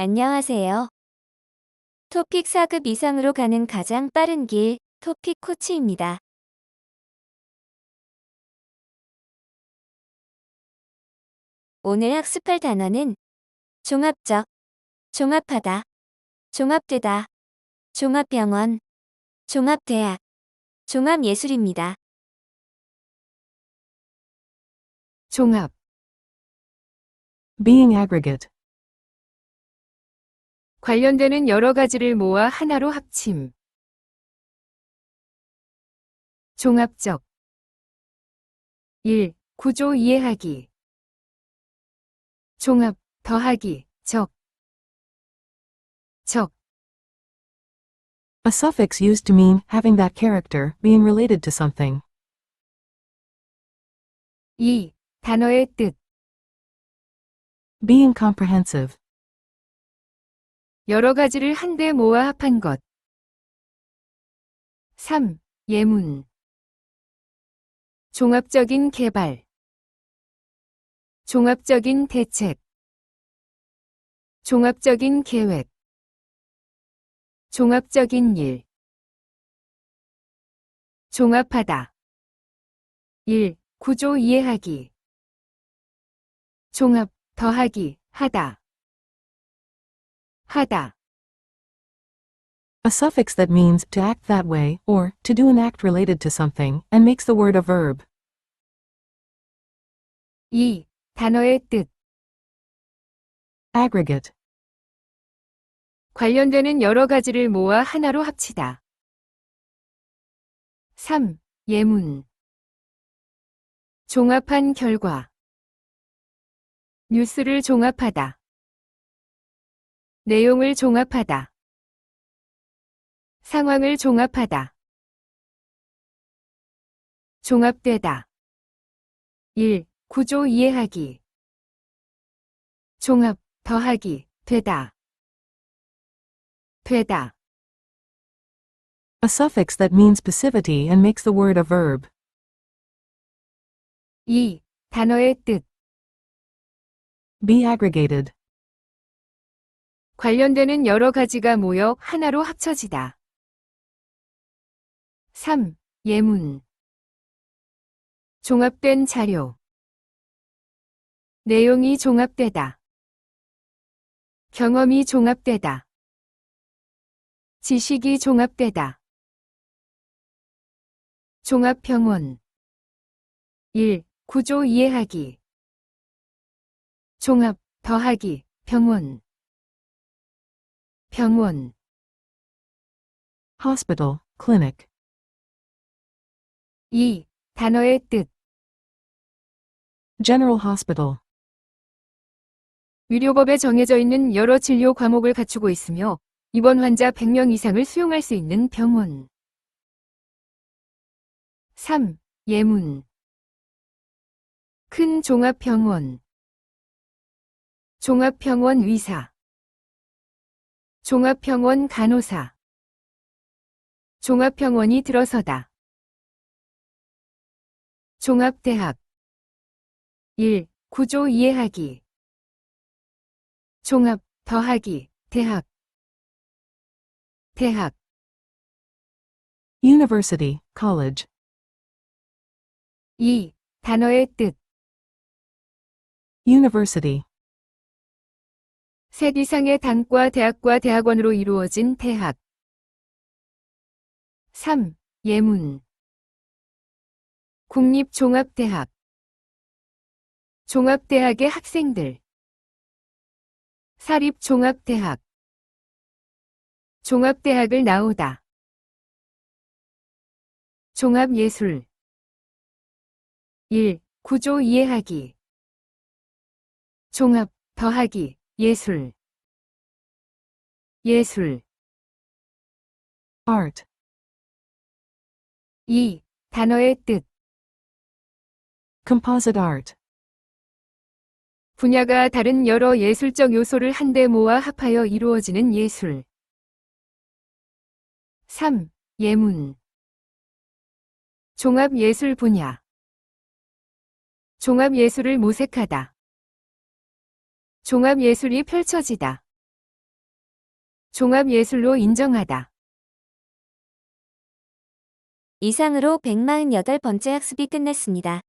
안녕하세요. 토픽 4급 이상으로 가는 가장 빠른 길, 토픽 코치입니다. 오늘 학습할 단어는 종합적, 종합하다, 종합되다, 종합병원, 종합대학, 종합예술입니다. 종합, Being aggregate. 관련되는 여러 가지를 모아 하나로 합침. 종합적 1. 구조 이해하기 종합, 더하기, 적 적, A suffix used to mean having that character, being related to something. 2. 단어의 뜻 Being comprehensive. 여러 가지를 한데 모아 합한 것. 3. 예문. 종합적인 개발. 종합적인 대책. 종합적인 계획. 종합적인 일. 종합하다. 1. 구조 이해하기. 종합, 더하기, 하다 하다 A suffix that means to act that way, or to do an act related to something, and makes the word a verb. 2. 단어의 뜻 Aggregate. 관련되는 여러 가지를 모아 하나로 합치다. 3. 예문 종합한 결과 뉴스를 종합하다. 내용을 종합하다. 상황을 종합하다. 종합되다. 1. 구조 이해하기. 종합, 더하기, 되다. 되다. A suffix that means passivity and makes the word a verb. 2. 단어의 뜻. Be aggregated. 관련되는 여러 가지가 모여 하나로 합쳐지다. 3. 예문 종합된 자료 내용이 종합되다. 경험이 종합되다. 지식이 종합되다. 종합병원 1. 구조 이해하기 종합, 더하기, 병원 병원 Hospital, clinic. 2. 단어의 뜻 General hospital. 의료법에 정해져 있는 여러 진료 과목을 갖추고 있으며 입원 환자 100명 이상을 수용할 수 있는 병원. 3. 예문 큰 종합병원 종합병원 의사 종합병원 간호사 종합병원이 들어서다. 종합대학 1. 구조 이해하기 종합, 더하기, 대학 대학 University, college. 2. 단어의 뜻 University. 셋 이상의 단과 대학과 대학원으로 이루어진 대학. 3. 예문. 국립종합대학. 종합대학의 학생들. 사립종합대학. 종합대학을 나오다. 종합예술. 1. 구조 이해하기. 종합, 더하기, 예술 예술 Art. 2. 단어의 뜻 Composite art. 분야가 다른 여러 예술적 요소를 한데 모아 합하여 이루어지는 예술. 3. 예문 종합예술 분야 종합예술을 모색하다. 종합예술이 펼쳐지다. 종합예술로 인정하다. 이상으로 148번째 학습이 끝냈습니다.